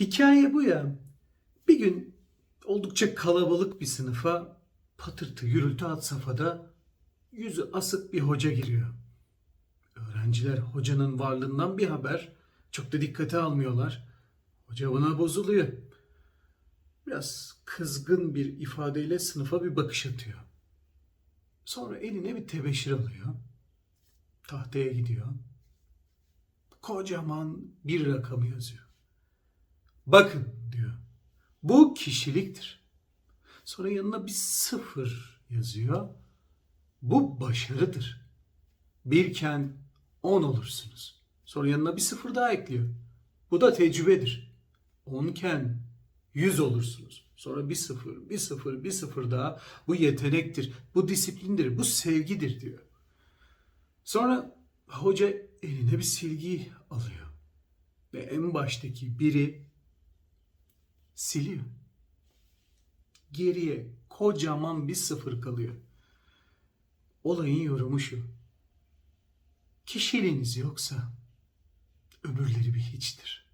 Hikaye bu ya. Bir gün oldukça kalabalık bir sınıfa patırtı gürültü had safhada yüzü asık bir hoca giriyor. Öğrenciler hocanın varlığından bir haber çok da dikkate almıyorlar. Hoca buna bozuluyor. Biraz kızgın bir ifadeyle sınıfa bir bakış atıyor. Sonra eline bir tebeşir alıyor. Tahtaya gidiyor. Kocaman bir rakamı yazıyor. Bakın diyor. Bu kişiliktir. Sonra yanına bir sıfır yazıyor. Bu başarıdır. Birken on olursunuz. Sonra yanına bir sıfır daha ekliyor. Bu da tecrübedir. Onken yüz olursunuz. Sonra bir sıfır, bir sıfır, bir sıfır daha. Bu yetenektir, bu disiplindir, bu sevgidir diyor. Sonra hoca eline bir silgi alıyor. Ve en baştaki biri siliyor. Geriye kocaman bir sıfır kalıyor. Olayın yorumu şu. Kişiliğiniz yoksa öbürleri bir hiçtir.